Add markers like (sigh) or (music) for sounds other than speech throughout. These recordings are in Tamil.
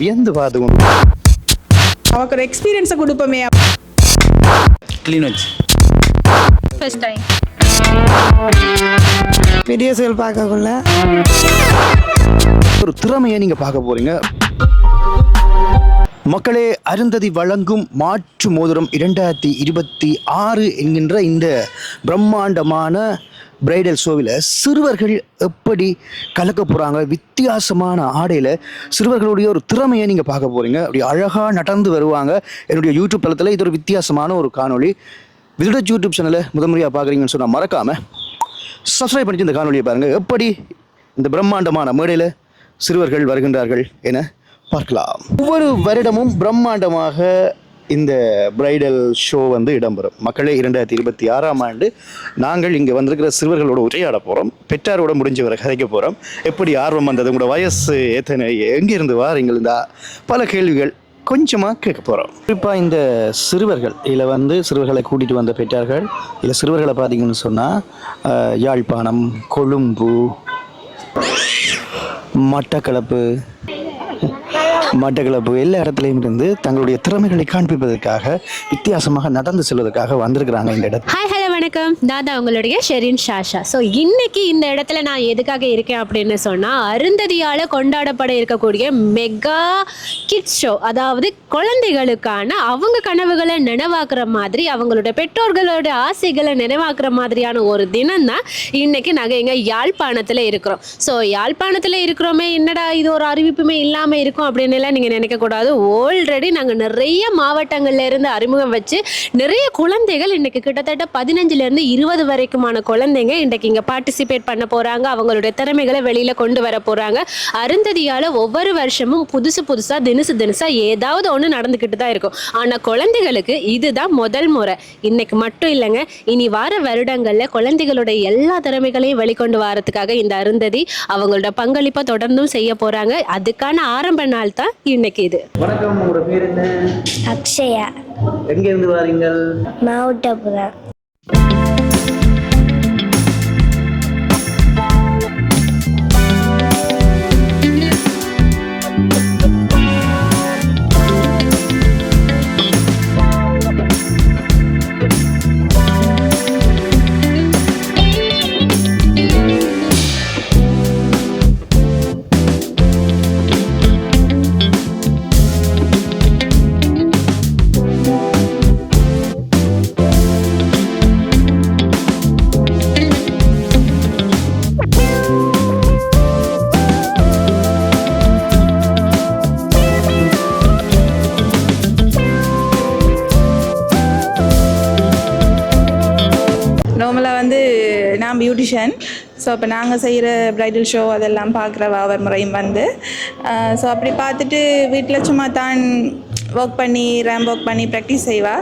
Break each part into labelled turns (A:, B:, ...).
A: வியந்து பார்த்து கொண்டு
B: அவருக்கு ஒரு எக்ஸ்பீரியன்ஸை கொடுப்போமே.
A: கிளிநொச்சி
C: ஃபர்ஸ்ட் டைம்
D: வீடியோஸ்கள் பார்க்கக்குள்ள.
A: ஒரு திறமையை நீங்க பார்க்க போறீங்க. மக்களே அருந்ததி வழங்கும் மாற்று மோதிரம் இரண்டாயிரத்தி இருபத்தி ஆறு என்கின்ற இந்த பிரம்மாண்டமான பிரைடல் ஷோவில் சிறுவர்கள் எப்படி கலக்க போகிறாங்க வித்தியாசமான ஆடையில் சிறுவர்களுடைய ஒரு திறமையை நீங்கள் பார்க்க போகிறீங்க அப்படி அழகாக நடந்து வருவாங்க. என்னுடைய யூடியூப் தளத்தில் இது ஒரு வித்தியாசமான ஒரு காணொளி. விஜிடச் யூடியூப் சேனலை முதன்முறையாக பார்க்குறீங்கன்னு சொன்னால் மறக்காமல் சப்ஸ்கிரைப் பண்ணிட்டு இந்த காணொலியை பாருங்கள் எப்படி இந்த பிரம்மாண்டமான மேடையில் சிறுவர்கள் வருகின்றார்கள் என பார்க்கலாம். ஒவ்வொரு வருடமும் பிரம்மாண்டமாக இந்த பிரைடல் ஷோ வந்து இடம்பெறும். மக்களே இரண்டாயிரத்தி இருபத்தி ஆறாம் ஆண்டு நாங்கள் இங்கே வந்திருக்கிற சிறுவர்களோட உரையாட போகிறோம் பெற்றாரோட முடிஞ்சவரை கதைக்க போகிறோம் எப்படி ஆர்வம் வந்தது? உங்களோட வயசு எத்தனை? எங்கேருந்து வாரீங்கள்? இந்த பல கேள்விகள் கொஞ்சமாக கேட்க போகிறோம் குறிப்பாக இந்த சிறுவர்கள் இதில் வந்து சிறுவர்களை கூட்டிகிட்டு வந்த பெற்றார்கள். இல்லை சிறுவர்களை பார்த்தீங்கன்னு சொன்னால் யாழ்ப்பாணம் கொழும்பு மட்டக்களப்பு மட்டக்களப்பு எல்லா இடத்துலையும் இருந்து தங்களுடைய திறமைகளை காண்பிப்பதற்காக வித்தியாசமாக நடந்து செல்வதற்காக வந்திருக்கிறாங்க இந்த இடத்துல.
E: ஹாய் ஹலோ வணக்கம். தாதா உங்களுடைய ஷெரின் ஷாஷா. ஸோ இன்னைக்கு இந்த இடத்துல நான் எதுக்காக இருக்கேன் அப்படின்னு சொன்னால் அருந்ததியால் கொண்டாடப்பட இருக்கக்கூடிய மெகா கிட்ஸ் ஷோ அதாவது குழந்தைகளுக்கான அவங்க கனவுகளை நினைவாக்குற மாதிரி அவங்களோட பெற்றோர்களோட ஆசைகளை நினைவாக்குற மாதிரியான ஒரு தினம் தான் இன்னைக்கு நாங்கள் எங்கள் யாழ்ப்பாணத்தில் இருக்கிறோம். ஸோ யாழ்ப்பாணத்தில் இருக்கிறோமே என்னடா இது ஒரு அறிவிப்புமே இல்லாமல் இருக்கும் அப்படின்னு எல்லாம் நீங்கள் நினைக்கக்கூடாது ஆல்ரெடி நாங்கள் நிறைய மாவட்டங்கள்ல இருந்து அறிமுகம் வச்சு நிறைய குழந்தைகள் இன்னைக்கு கிட்டத்தட்ட பதினஞ்சு பதினஞ்சுலேருந்து இருபது வரைக்குமான குழந்தைங்க இன்றைக்கு இங்கே பார்ட்டிசிபேட் பண்ண போகிறாங்க அவங்களுடைய திறமைகளை வெளியில் கொண்டு வர போகிறாங்க அருந்ததியால் ஒவ்வொரு வருஷமும் புதுசு புதுசாக தினசு தினசாக ஏதாவது ஒன்று நடந்துக்கிட்டு தான் இருக்கும். ஆனால் குழந்தைகளுக்கு இதுதான் முதல் முறை. இன்னைக்கு மட்டும் இல்லைங்க. இனி வார வருடங்களில் குழந்தைகளோட எல்லா திறமைகளையும் வெளிக்கொண்டு வரதுக்காக இந்த அருந்ததி அவங்களோட பங்களிப்பை தொடர்ந்தும் செய்ய போகிறாங்க அதுக்கான ஆரம்ப நாள் தான் இன்னைக்கு இது.
A: வணக்கம். உங்களோட பேர் என்ன?
D: அக்ஷயா.
A: எங்கேருந்து வாரீங்கள்
D: மாவட்டபுரம்.
B: பியூட்டிஷியன் ஸோ இப்போ நாங்கள் செய்கிற ப்ரைடல் ஷோ அதெல்லாம் பார்க்குறவா அவர் முறையும் வந்து ஸோ அப்படி பார்த்துட்டு வீட்டில் சும்மா தான் ஒர்க் பண்ணி ரேம் ஒர்க் பண்ணி ப்ராக்டிஸ் செய்வா.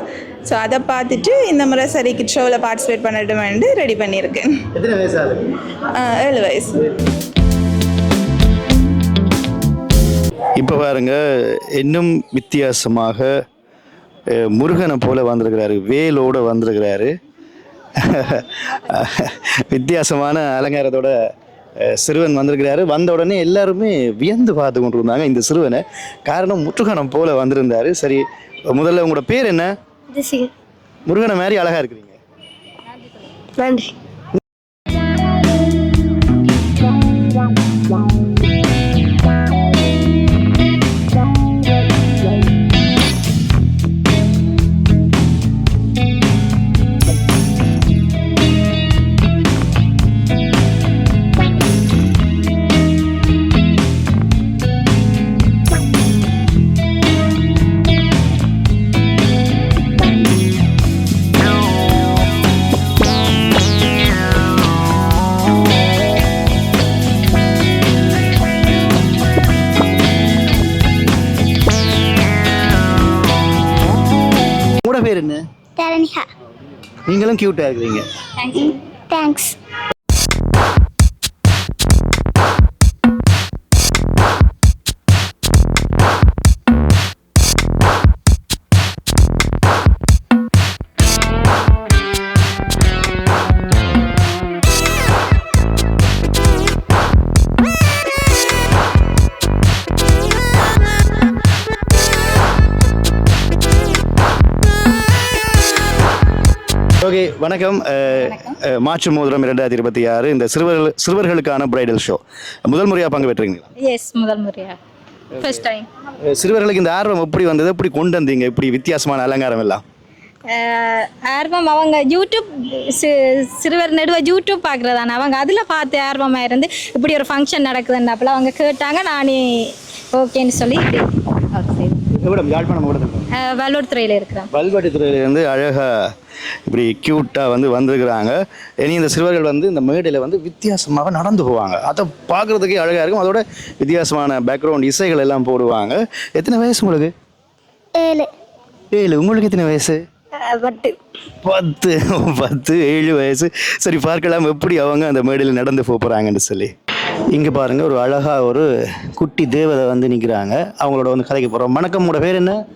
B: ஸோ அதை பார்த்துட்டு இந்த முறை சரி கிட் ஷோவில் பார்ட்டிசிபேட் பண்ணட்டுமெண்டு ரெடி பண்ணியிருக்கேன் ஏழு வயசு.
A: இப்போ பாருங்க இன்னும் வித்தியாசமாக முருகனை போல வந்திருக்கிறாரு வேலோட வந்திருக்கிறாரு. வித்தியாசமான அலங்காரத்தோட சிறுவன் வந்திருக்கிறாரு. வந்த உடனே எல்லாருமே வியந்து பார்த்து கொண்டு இருந்தாங்க இந்த சிறுவனை. காரணம் முற்றுகணம் போல வந்திருந்தாரு. சரி முதல்ல உங்களோட பேர் என்ன? முருகனை மாதிரி அழகா இருக்கிறீங்க.
D: நன்றி.
A: நீங்களும் கியூட்டா இருக்கிறீங்க.
D: தேங்க்ஸ்
A: வணக்கம். மாற்று மோதிரம் இரண்டாயிரத்தி இருபத்தி ஆறு. இந்த சிறுவர்கள் சிறுவர்களுக்கான பிரைடல் ஷோ முதல் முறையாக பங்கு பெற்றீங்களா
C: எஸ் முதல் முறையா. ஃபர்ஸ்ட் டைம்
A: சிறுவர்களுக்கு இந்த ஆர்வம் எப்படி வந்தது? எப்படி கொண்டு வந்தீங்க? இப்படி வித்தியாசமான அலங்காரம் எல்லாம்?
C: ஆர்வம் அவங்க யூடியூப் சிறுவர் நடுவ யூடியூப் பார்க்குறதான அவங்க அதில் பார்த்து ஆர்வமாக இருந்து இப்படி ஒரு ஃபங்க்ஷன் நடக்குதுன்னப்பல அவங்க கேட்டாங்க. நானே ஓகேன்னு சொல்லி இப்படி வல்லூர் துறையில் இருக்கிறேன்.
A: வல்வாட்டித்துறையிலேருந்து அழகாக இப்படி க்யூட்டாக வந்து வந்திருக்கிறாங்க. இனி இந்த சிறுவர்கள் வந்து இந்த மேடையில் வந்து வித்தியாசமாக நடந்து போவாங்க. அதை பார்க்குறதுக்கே அழகாக இருக்கும். அதோட வித்தியாசமான பேக்ரவுண்ட் இசைகள் எல்லாம் போடுவாங்க. எத்தனை வயசு உங்களுக்கு?
D: ஏழு.
A: ஏழு. உங்களுக்கு எத்தனை வயசு?
D: பட்டு
A: பத்து. பத்து. ஏழு வயசு. சரி பார்க்கலாம் எப்படி அவங்க அந்த மேடையில் நடந்து போக போகிறாங்கன்னு சொல்லி. இங்கே பாருங்க ஒரு அழகா ஒரு குட்டி தேவதை வந்து நிற்கிறாங்க அவங்களோட வந்து கதைக்க போகிறோம் வணக்கம் உங்களோட பேர் என்ன?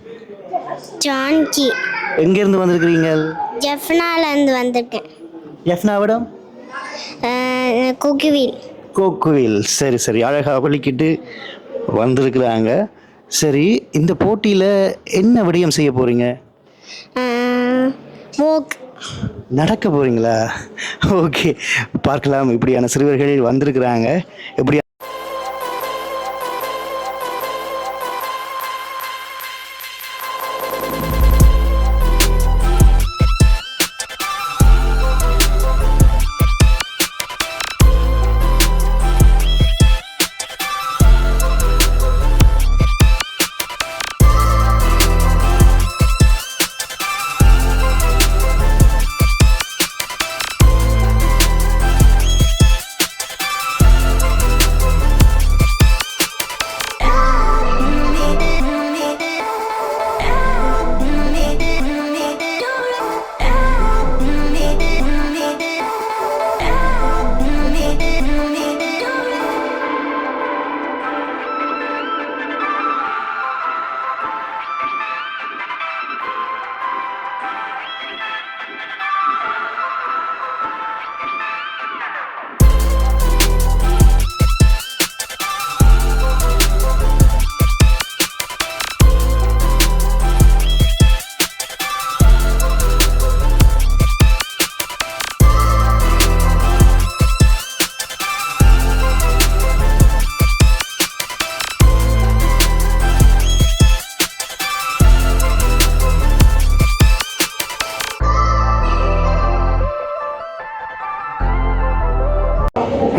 D: ஜான்கி.
A: எங்கேருந்து வந்திருக்கிறீங்க?
D: ஜெஃப்னாலேருந்து வந்திருக்கேன்.
A: எஃப்னாவிடம்
D: அஹ், குக்குவில்
A: கோக்குவில் சரி சரி. அழகாக பள்ளிக்கிட்டு வந்திருக்கிறாங்க. சரி இந்த போட்டியில் என்ன விடயம் செய்ய போகிறீங்க
D: walk
A: நடக்க போகிறீங்களா ஓகே. பார்க்கலாம். இப்படியான சிறுவர்கள் வந்திருக்கிறாங்க. எப்படி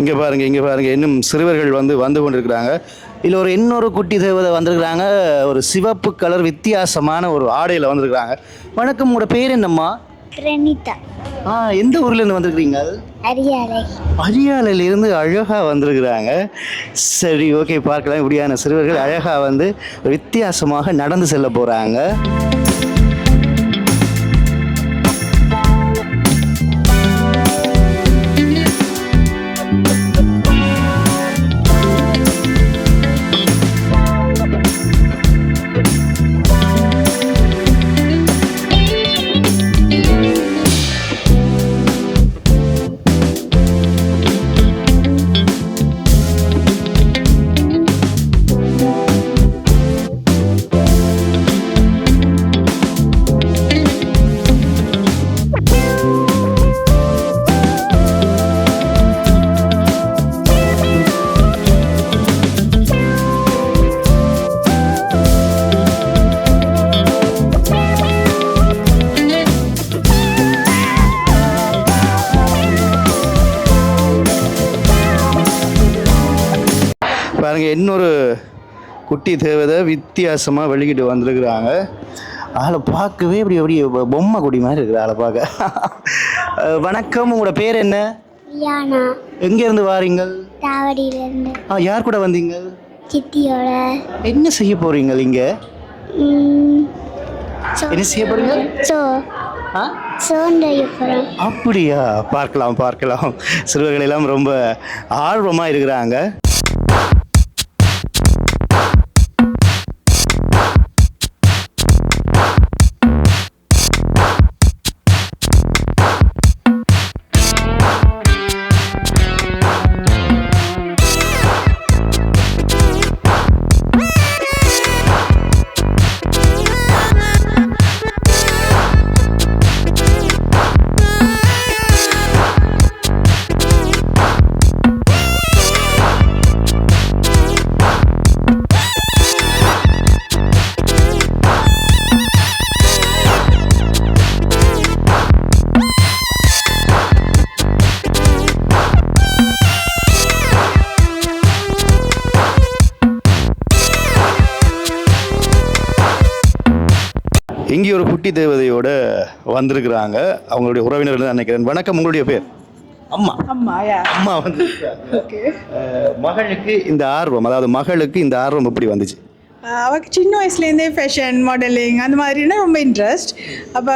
A: இங்கே பாருங்க இங்கே பாருங்க. இன்னும் சிறுவர்கள் வந்து வந்து கொண்டிருக்கிறாங்க. இதில் ஒரு இன்னொரு குட்டி தேவதை வந்திருக்கிறாங்க. ஒரு சிவப்பு கலர் வித்தியாசமான ஒரு ஆடையில் வந்திருக்கிறாங்க. வணக்கம் உங்களோட பேர் என்னம்மா?
D: பிரணீதா
A: ஆ எந்த ஊர்லேருந்து வந்திருக்கிறீங்க?
D: அரியாலை.
A: அரியாலையில இருந்து அழகாக வந்திருக்கிறாங்க. சரி ஓகே பார்க்கலாம். இப்படியான சிறுவர்கள் அழகாக வந்து வித்தியாசமாக நடந்து செல்ல போகிறாங்க பாருங்க இன்னொரு குட்டி தேவதை வித்தியாசமாக வெளிக்கிட்டு வந்திருக்கிறாங்க. ஆளை பார்க்கவே இப்படி அப்படியே பொ- பொம்மை குடி மாதிரி இருக்குது ஆளை பார்க்க. வணக்கம். உங்களோட பேர் என்ன? எங்கேருந்து வாரீங்க? ஆ யார் கூட வந்தீங்க?
D: சித்தியோட.
A: என்ன செய்ய போறீங்க இங்க? என்ன செய்ய போறீங்க?
D: சோ.
A: அப்படியா? பார்க்கலாம் பார்க்கலாம். சிறுவர்கள் எல்லாம் ரொம்ப ஆர்வமாக இருக்கிறாங்க. இங்கே ஒரு குட்டி தேவதையோட வந்திருக்கிறாங்க. அவங்களுடைய உறவினர்கள் நினைக்கிறேன். வணக்கம் உங்களுடைய பேர்? அம்மா.
B: அம்மா
A: வந்து மகளுக்கு இந்த ஆர்வம் அதாவது மகளுக்கு இந்த ஆர்வம் எப்படி வந்துச்சு?
B: அவள் சின்ன வயசுலேருந்தே ஃபேஷன் மாடலிங் அந்த மாதிரினா ரொம்ப இன்ட்ரெஸ்ட் அப்போ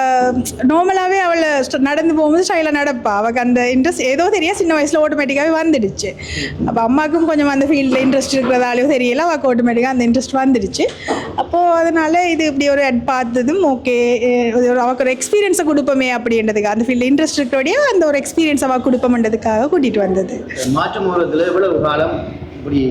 B: நார்மலாகவே அவளை நடந்து போகும்போது ஸ்டைலாக நடப்பா. அவளுக்கு அந்த இன்ட்ரெஸ்ட் ஏதோ தெரியா சின்ன வயசில் ஆட்டோமேட்டிக்காகவே வந்துடுச்சு. அப்போ அம்மாவுக்கும் கொஞ்சம் அந்த ஃபீல்டில் இன்ட்ரெஸ்ட் இருக்கிறதாலையோ தெரியல. அவளுக்கு ஆட்டோமேட்டிக்காக அந்த இன்ட்ரெஸ்ட் வந்துடுச்சு. அப்போது அதனால் இது இப்படி ஒரு அட் பார்த்ததும் ஓகே அவளுக்கு ஒரு எக்ஸ்பீரியன்ஸை கொடுப்போமே அப்படின்றதுக்கு அந்த ஃபீல்டில் இன்ட்ரெஸ்ட் இருக்கிறபடியே அந்த ஒரு எக்ஸ்பீரியன்ஸ் அவள் கொடுப்போம்ன்றதுக்காக கூட்டிகிட்டு வந்தது.
A: மாற்று எவ்வளவு காலம் இப்படி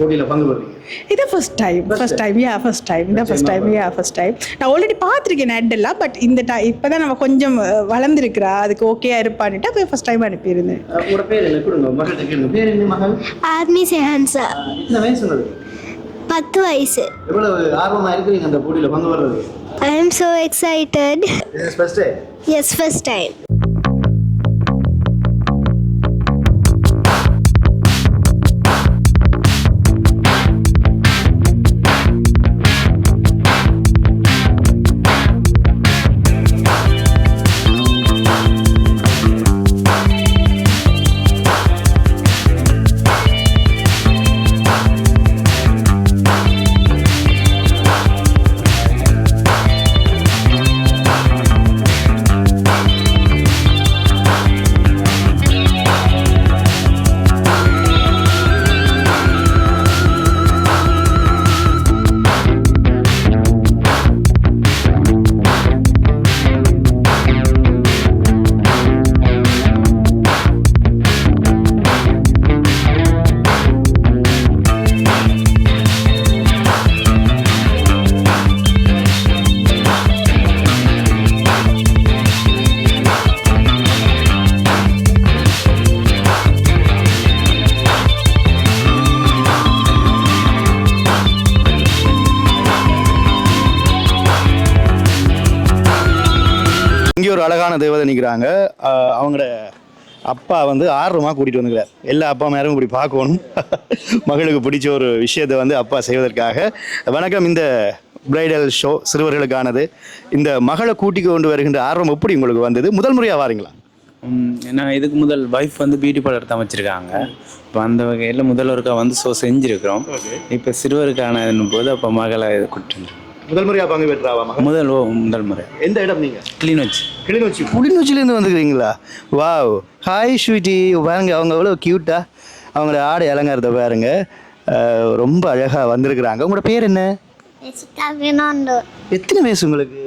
A: போட்டியில் பங்கு பெறுறீங்க
B: இது ஃபர்ஸ்ட் டைம் ஃபர்ஸ்ட் டைம் யா ஃபர்ஸ்ட் டைம் இந்த ஃபர்ஸ்ட் டைம் யா ஃபர்ஸ்ட் டைம் நான் ஆல்ரெடி பார்த்துருக்கேன் ad எல்லாம் பட் இந்த டை இப்போ தான் நம்ம கொஞ்சம் வளர்ந்துருக்கிறா அதுக்கு ஓகே இருப்பான்ட்டு அப்போ ஃபர்ஸ்ட் டைம் அனுப்பியிருந்தேன்.
A: உங்களோட பேர் என்ன கொடுங்க. மகள்கிட்ட கேளுங்க. பேர் என்ன மகள்?
D: ஆர்மி செஹன்சா
A: எத்தனை வயசு
D: பத்து வயசு.
A: எவ்வளவு ஆர்வமாக இருக்கிறீங்க அந்த போட்டியில் பங்கு பெறுறது
D: I am so excited
A: first
D: S first time
A: அழகான தேவதை நிற்கிறாங்க அவங்களோட அப்பா வந்து ஆர்வமாக கூட்டிகிட்டு வந்துக்கிறார். எல்லா அப்பா மேரும் இப்படி பார்க்கணும். (laughs) மகளுக்கு பிடிச்ச ஒரு விஷயத்தை வந்து அப்பா செய்வதற்காக. வணக்கம் இந்த பிரைடல் ஷோ சிறுவர்களுக்கானது. இந்த மகளை கூட்டி கொண்டு வருகின்ற ஆர்வம் எப்படி உங்களுக்கு வந்தது? முதல் முறையாக வாரீங்களா?
F: நான் இதுக்கு முதல் வைஃப் வந்து பியூட்டி பார்லர் தான் வச்சுருக்காங்க. இப்போ அந்த வகையில் முதல்வருக்கா வந்து ஸோ செஞ்சுருக்கிறோம். இப்போ சிறுவருக்கானதுன்னும் போது அப்போ மகளை கூட்டு
A: முதல் முறையாக பங்கு பெற்றாவா மகள்
F: முதல் ஓ முதல் முறை.
A: எந்த இடம் நீங்கள்
F: க்ளீன் வச்சு
A: கிளிநொச்சி. கிளிநொச்சிலேருந்து வந்துக்கிறீங்களா வாவ் ஹாய் ஸ்வீட்டி பாருங்க அவங்க எவ்வளோ க்யூட்டாக அவங்களோட ஆடை அலங்காரத்தை பாருங்க. ரொம்ப அழகாக வந்திருக்கிறாங்க. உங்களோட பேர் என்ன?
D: வினாண்டோ.
A: எத்தனை வயசு உங்களுக்கு?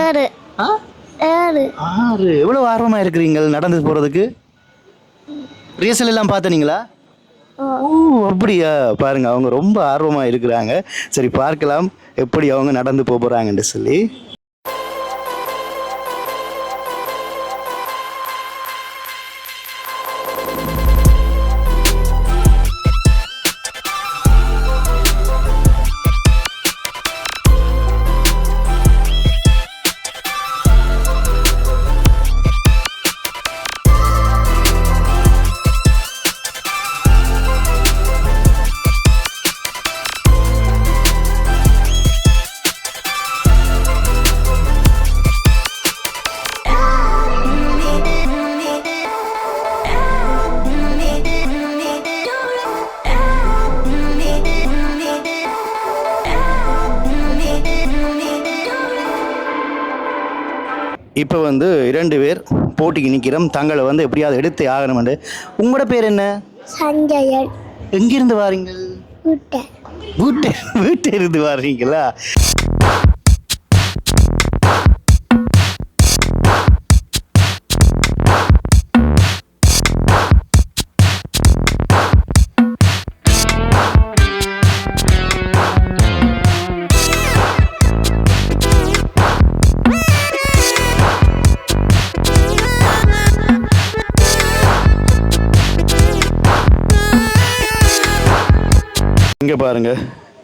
D: ஏறு
A: ஆ?
D: ஏறு
A: ஆறு. எவ்வளோ ஆர்வமாக இருக்கிறீங்க நடந்து போகிறதுக்கு ரிஹர்சல் எல்லாம் பார்த்தனீங்களா? ஓ அப்படியா? பாருங்க அவங்க ரொம்ப ஆர்வமாக இருக்கிறாங்க. சரி பார்க்கலாம். எப்படி அவங்க நடந்து போக போகிறாங்கன்னு சொல்லி. வந்து இரண்டு பேர் போட்டிக்கு நிற்கிறோம் தங்களை வந்து எப்படியாவது எடுத்து ஆகணும்னு உங்களோட பேர் என்ன?
D: சஞ்சயன்.
A: எங்கிருந்து வாரீங்கள்
D: விட்ட.
A: வீட்டு வீட்டு இருந்து வர்றீங்களா பாருங்க.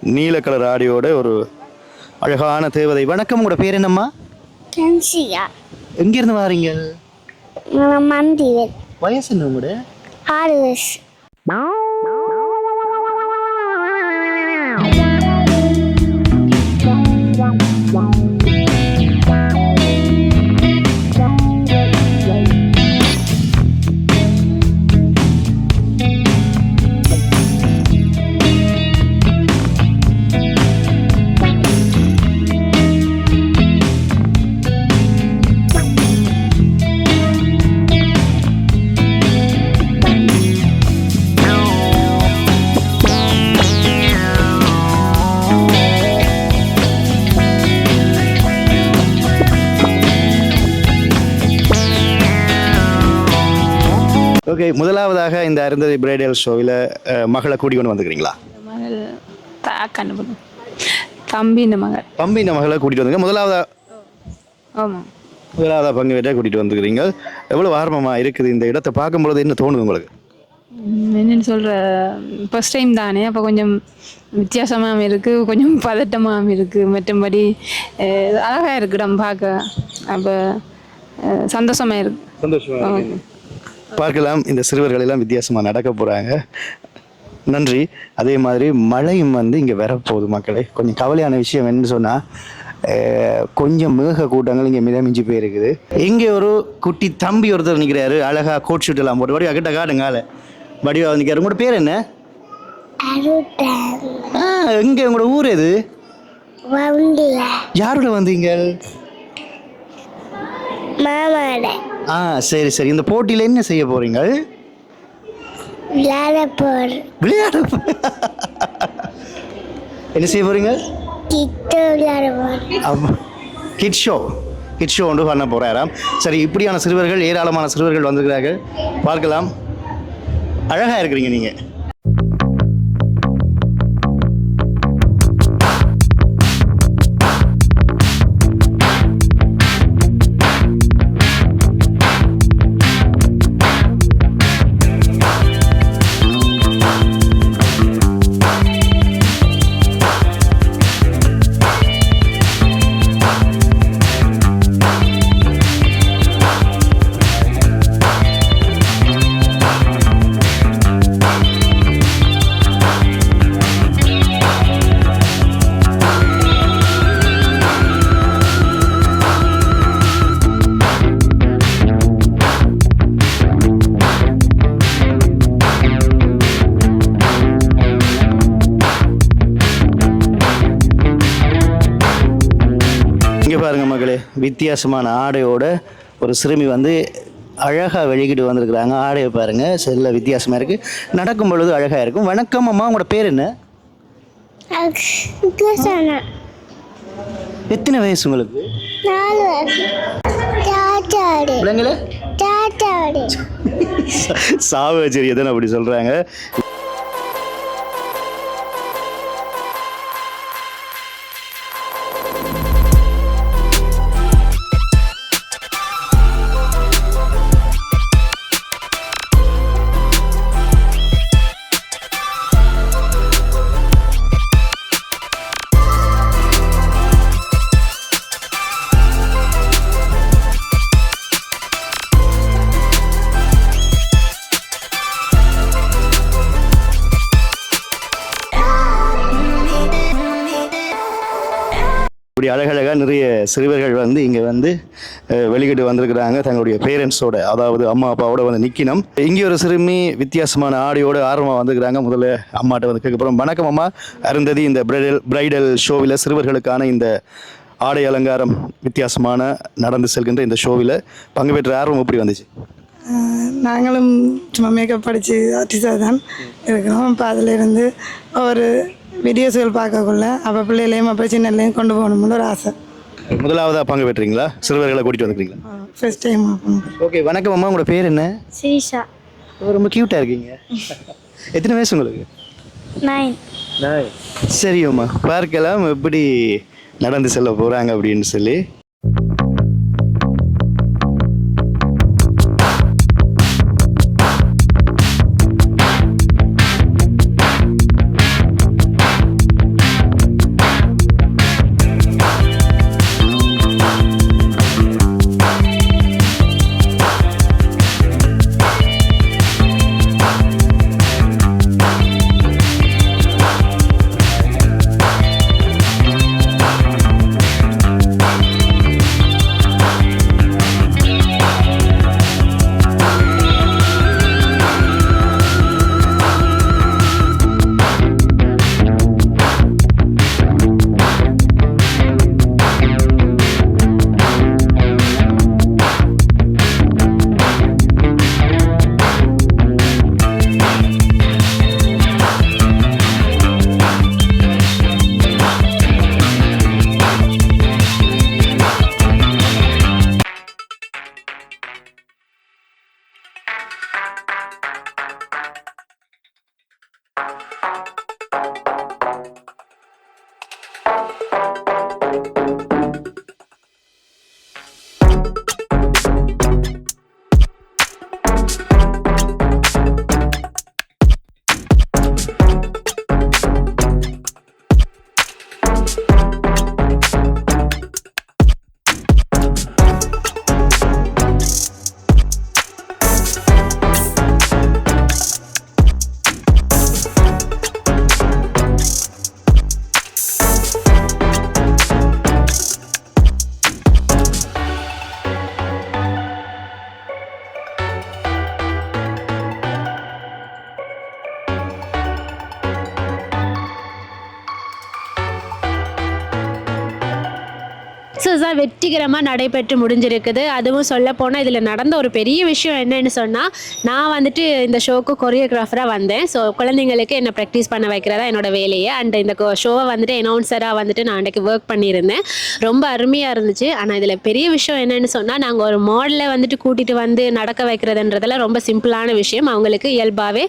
A: நீல கலர் ஆடியோட ஒரு அழகான தேவதை. வணக்கம் உங்களோட பேர் என்னம்மா?
D: கன்சியா
A: எங்கிருந்து வாரீங்க?
D: மந்திரன்
A: வயசு என்ன உங்களோட?
D: ஆறு வயசு.
A: முதலாவதாக இந்த அருந்ததி பிரைடல் ஷோவில் மகளை கூட்டி கொண்டு வந்துக்கிறீங்களா
G: மகள் தம்பி இந்த மகள்.
A: தம்பி இந்த மகளை கூட்டிகிட்டு வந்துங்க முதலாவதா?
G: ஆமாம்
A: முதலாவதா பங்கு வீட்டை கூட்டிகிட்டு வந்துக்கிறீங்க எவ்வளோ ஆர்வமாக இருக்குது இந்த இடத்தை பார்க்கும்பொழுது என்ன தோணுது உங்களுக்கு?
G: என்னென்னு சொல்கிற ஃபஸ்ட் டைம் தானே அப்போ கொஞ்சம் வித்தியாசமாகவும் இருக்குது கொஞ்சம் பதட்டமாகவும் இருக்குது மற்றபடி அஹ், அழகா இருக்கு இடம் பார்க்க. அப்போ சந்தோஷமாக இருக்கு.
A: சந்தோஷமாக பார்க்கலாம். இந்த சிறுவர்கள் எல்லாம் வித்தியாசமாக நடக்க போகிறாங்க நன்றி. அதே மாதிரி மழையும் வந்து இங்கே வரப்போகுது மக்களே. கொஞ்சம் கவலையான விஷயம் என்னன்னு சொன்னால் கொஞ்சம் மேக கூட்டங்கள் இங்கே மிதமிஞ்சி போயிருக்குது. இங்கே ஒரு குட்டி தம்பி ஒருத்தர் நிற்கிறாரு அழகாக கோட் ஷூட் எல்லாம் போட்டு. வடிவா கிட்ட காட்டுங்கால வடிவா நிற்கிறாரு உங்களோட பேர் என்ன? எங்கே உங்களோட ஊர் எது? யாரோட வந்தீங்க?
D: மாமாட.
A: ஆ சரி சரி. இந்த போட்டியில் என்ன செய்ய போகிறீங்க
D: விளையாட போற
A: விளையாட என்ன செய்ய போகிறீங்க
D: கிட்ட விளையாட
A: கிட் ஷோ. கிட் ஷோ ஒன்று பண்ண போகிறாராம் சரி இப்படியான சிறுவர்கள் ஏராளமான சிறுவர்கள் வந்திருக்கிறார்கள். பார்க்கலாம். அழகாக இருக்கிறீங்க நீங்கள் வித்தியாசமான ஆடையோட ஒரு சிறுமி வந்து அழகாக வெளிக்கிட்டு வந்திருக்கிறாங்க. ஆடையை பாருங்க. செல்ல வித்தியாசமாக இருக்குது நடக்கும் பொழுது அழகாக இருக்கும். வணக்கம் அம்மா உங்களோட பேர் என்ன? எத்தனை வயசு உங்களுக்கு? பிள்ளைங்கள? சாவச்சேரி எதனா அப்படி சொல்கிறாங்க இப்படி அழகழகாக நிறைய சிறுவர்கள் வந்து இங்கே வந்து வெளிக்கிட்டு வந்திருக்கிறாங்க. தங்களுடைய பேரண்ட்ஸோட அதாவது அம்மா அப்பாவோட வந்து நிற்கணும் இங்கே ஒரு சிறுமி வித்தியாசமான ஆடியோடு ஆர்வமாக வந்திருக்கிறாங்க. முதல்ல அம்மாட்ட வந்து கேட்க போகிறோம் வணக்கம் அம்மா. அருந்ததி இந்த பிரைடல் பிரைடல் ஷோவில் சிறுவர்களுக்கான இந்த ஆடை அலங்காரம் வித்தியாசமான நடந்து செல்கின்ற இந்த ஷோவில் பங்கு பெற்ற ஆர்வம் எப்படி வந்துச்சு?
H: நாங்களும் சும்மா மேக்கப் படித்து ஆர்டிஸ்டாக தான் இருக்கிறோம். இப்போ அதிலிருந்து ஒரு வீடியோஸ்கள் பார்க்கக்குள்ள அப்போ பிள்ளைகளையும் அப்போ சின்னலையும் கொண்டு போகணும்னு ஒரு ஆசை.
A: முதலாவதாக பங்கு பெற்றீங்களா? சிறுவர்களை கூட்டிகிட்டு வந்துக்கிறீங்களா?
H: ஃபர்ஸ்ட் டைம்
A: ஓகே வணக்கம் அம்மா. உங்களோட பேர் என்ன?
D: ஸ்ரீஷா
A: ரொம்ப க்யூட்டாக இருக்கீங்க. (laughs) எத்தனை வயசு உங்களுக்கு?
D: நைன்
A: சரி அம்மா. பார்க்கலாம். எப்படி நடந்து செல்ல போகிறாங்க அப்படின்னு சொல்லி.
E: it வெற்றிகரமாக நடைபெற்று முடிஞ்சிருக்குது. அதுவும் சொல்ல போனால் இதில் நடந்த ஒரு பெரிய விஷயம் என்னன்னு சொன்னால் நான் வந்துட்டு இந்த ஷோக்கு கொரியோகிராஃபராக வந்தேன். ஸோ குழந்தைங்களுக்கு என்னை ப்ராக்டிஸ் பண்ண வைக்கிறதா என்னோட வேலையை. அண்ட் இந்த ஷோவை வந்துட்டு அனௌன்சராக வந்துட்டு நான் அன்றைக்கு ஒர்க் பண்ணியிருந்தேன். ரொம்ப அருமையாக இருந்துச்சு. ஆனால் இதில் பெரிய விஷயம் என்னன்னு சொன்னால் நாங்கள் ஒரு மாடலை வந்துட்டு கூட்டிகிட்டு வந்து நடக்க வைக்கிறதுன்றதெல்லாம் ரொம்ப சிம்பிளான விஷயம். அவங்களுக்கு இயல்பாகவே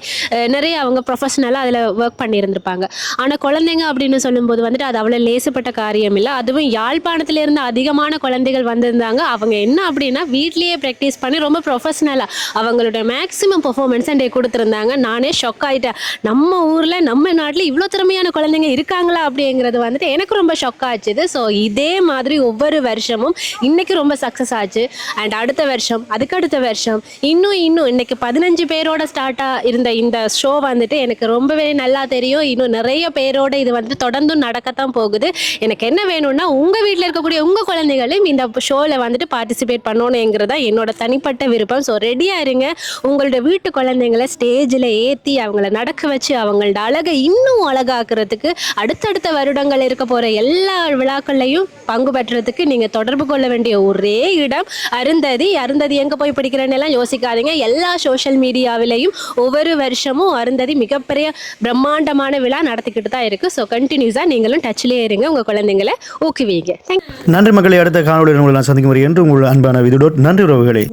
E: நிறைய அவங்க ப்ரொஃபஷனலாக அதில் ஒர்க் பண்ணியிருந்திருப்பாங்க. ஆனால் குழந்தைங்க அப்படின்னு சொல்லும்போது வந்துட்டு அது அவ்வளோ லேசுப்பட்ட காரியம் இல்லை. அதுவும் யாழ்ப்பாணத்திலேருந்து அதிகமான குழந்தைகள் வந்திருந்தாங்க. அவங்க என்ன அப்படின்னா வீட்லேயே ப்ராக்டிஸ் பண்ணி ரொம்ப ப்ரொஃபஷ்னலாக அவங்களோட மேக்ஸிமம் பர்ஃபார்மன்ஸ் டே கொடுத்துருந்தாங்க. நானே ஷொக் ஆகிட்டேன் நம்ம ஊரில் நம்ம நாட்டில் இவ்வளோ திறமையான குழந்தைங்க இருக்காங்களா அப்படிங்கிறது வந்துட்டு எனக்கு ரொம்ப ஷொக் ஆச்சுது. ஸோ இதே மாதிரி ஒவ்வொரு வருஷமும் இன்னைக்கு ரொம்ப சக்ஸஸ் ஆச்சு. அண்ட் அடுத்த வருஷம் அதுக்கடுத்த வருஷம் இன்னும் இன்னும் இன்றைக்கி பதினஞ்சு பேரோட ஸ்டார்ட்டாக இருந்த இந்த ஷோ வந்துட்டு எனக்கு ரொம்பவே நல்லா தெரியும். இன்னும் நிறைய பேரோட இது வந்துட்டு தொடர்ந்தும் நடக்கத்தான் போகுது. எனக்கு என்ன வேணும்னா உங்கள் வீட்டில் இருக்கக்கூடிய உங்கள் குழந்தைகளையும் இந்த ஷோவில் வந்துட்டு பார்ட்டிசிபேட் பண்ணணுங்கிறது தான் என்னோட தனிப்பட்ட விருப்பம். ஸோ ரெடியாக இருங்க. உங்களோட வீட்டு குழந்தைங்களை ஸ்டேஜில் ஏற்றி அவங்கள நடக்க வச்சு அவங்களோட அழகை இன்னும் அழகாக்குறதுக்கு அடுத்தடுத்த வருடங்கள் இருக்க போகிற எல்லா விழாக்கள்லையும் பங்கு பெற்றதுக்கு நீங்கள் தொடர்பு கொள்ள வேண்டிய ஒரே இடம் அருந்ததி. அருந்ததி எங்கே போய் பிடிக்கிறேன்னு எல்லாம் யோசிக்காதீங்க. எல்லா சோஷியல் மீடியாவிலையும் ஒவ்வொரு வருஷமும் அருந்ததி மிகப்பெரிய பிரம்மாண்டமான விழா நடத்திக்கிட்டு தான் இருக்குது ஸோ கண்டினியூஸாக நீங்களும் டச்சிலே இருங்க. உங்கள் குழந்தைங்களை ஊக்குவீங்க.
A: நன்றி மக்களை அடுத்த காணொலியுடன் உங்களை நான் சந்திக்கும் என்று உங்கள் அன்பான விதுடோட் நன்றி உறவுகளே.